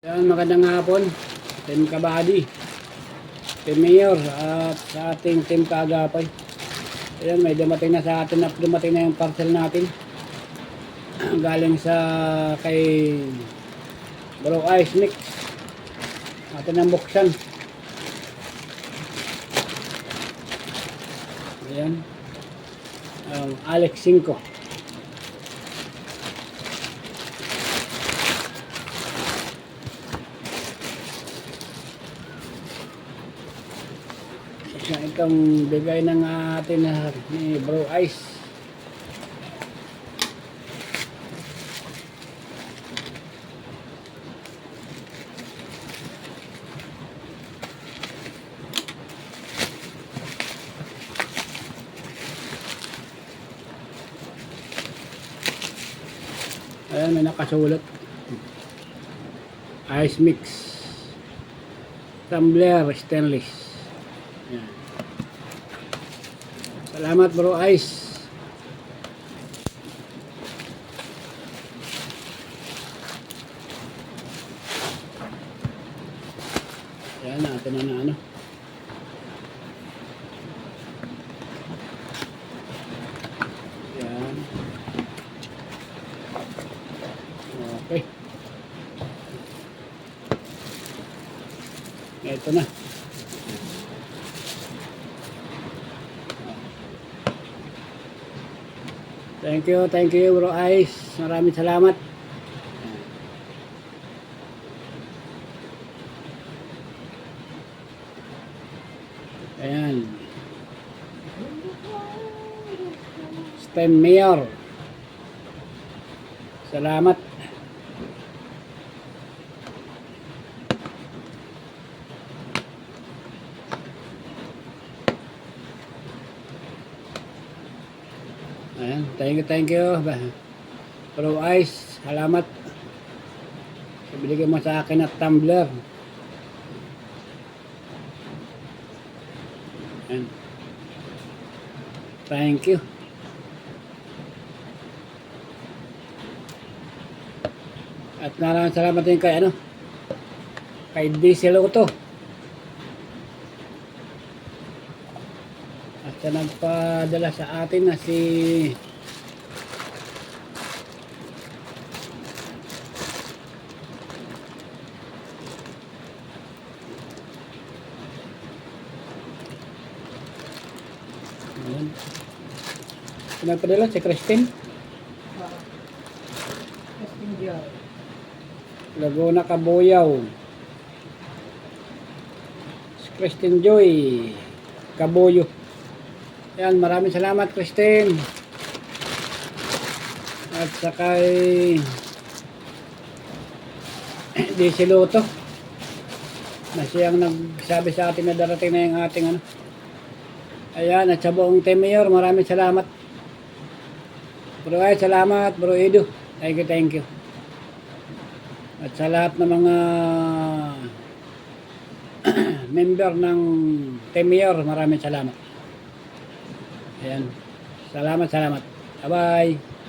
Yan, magandang hapon. Team Kabady. Team Mayor at sa ating Team Kaagapay. Ayan, may dumating na sa atin at dumating na yung parcel natin. Galing sa kay Bro Ice Mix. Atin ang buksan. Ayan. Um, Alex 5. Isa itong bigay ng atin na ni Bro Ice. Ayan, may nakasulat. Ice mix. Tumbler stainless. Salamat bro Ice. Ayan natin na ano. Ayan. Okay. Ito na. Thank you, thank you bro Ice. Maraming salamat. Ayan. STEM Mayor. Salamat. Ayan, thank you, thank you. Bro Ice, salamat. Sa binigay mo sa akin at tumbler. Ayan. Thank you. At maraming salamat din kay ano, kay Diesel Auto. At sa nagpadala sa atin na si Ayan. Nagpadala? Si Christine? Laguna Kabuyaw. Si Christine Joy. Kabuyo. Yan, maraming salamat Christine. At sa kay DC Luto. Na siyang nagsabi sa atin na darating na yung ating ano. Ayan, at sa buong team mayor, maraming salamat. Bro ay, salamat, bro Edu. Thank you, thank you. At sa lahat ng mga member ng team mayor, maraming salamat. Ayan. Salamat, salamat. Bye-bye.